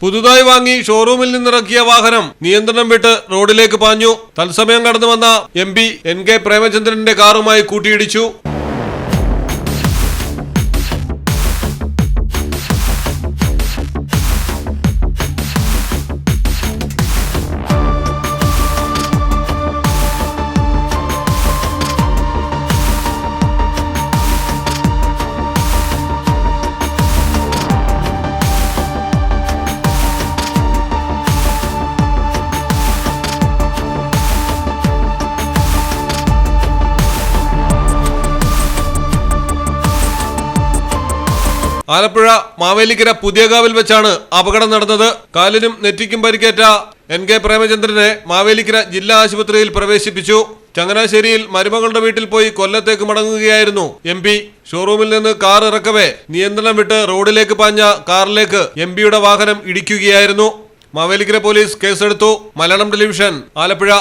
പുതുതായി വാങ്ങി ഷോറൂമിൽ നിന്നിറക്കിയ വാഹനം നിയന്ത്രണം വിട്ട് റോഡിലേക്ക് പാഞ്ഞു. തത്സമയം കടന്നു വന്ന എം പി എൻ കെ പ്രേമചന്ദ്രന്റെ കാറുമായി കൂട്ടിയിടിച്ചു. ആലപ്പുഴ മാവേലിക്കര പുതിയകാവിൽ വെച്ചാണ് അപകടം നടന്നത്. കാലിനും നെറ്റിക്കും പരിക്കേറ്റ എൻ കെ പ്രേമചന്ദ്രനെ മാവേലിക്കര ജില്ലാ ആശുപത്രിയിൽ പ്രവേശിപ്പിച്ചു. ചങ്ങനാശ്ശേരിയിൽ മരുമകളുടെ വീട്ടിൽ പോയി കൊല്ലത്തേക്ക് മടങ്ങുകയായിരുന്നു എം പി. ഷോറൂമിൽ നിന്ന് കാർ ഇറക്കവേ നിയന്ത്രണം വിട്ട് റോഡിലേക്ക് പാഞ്ഞ കാറിലേക്ക് എം പിയുടെ വാഹനം ഇടിക്കുകയായിരുന്നു. മാവേലിക്കര പോലീസ് കേസെടുത്തു. മലയാളം ടെലിവിഷൻ ആലപ്പുഴ.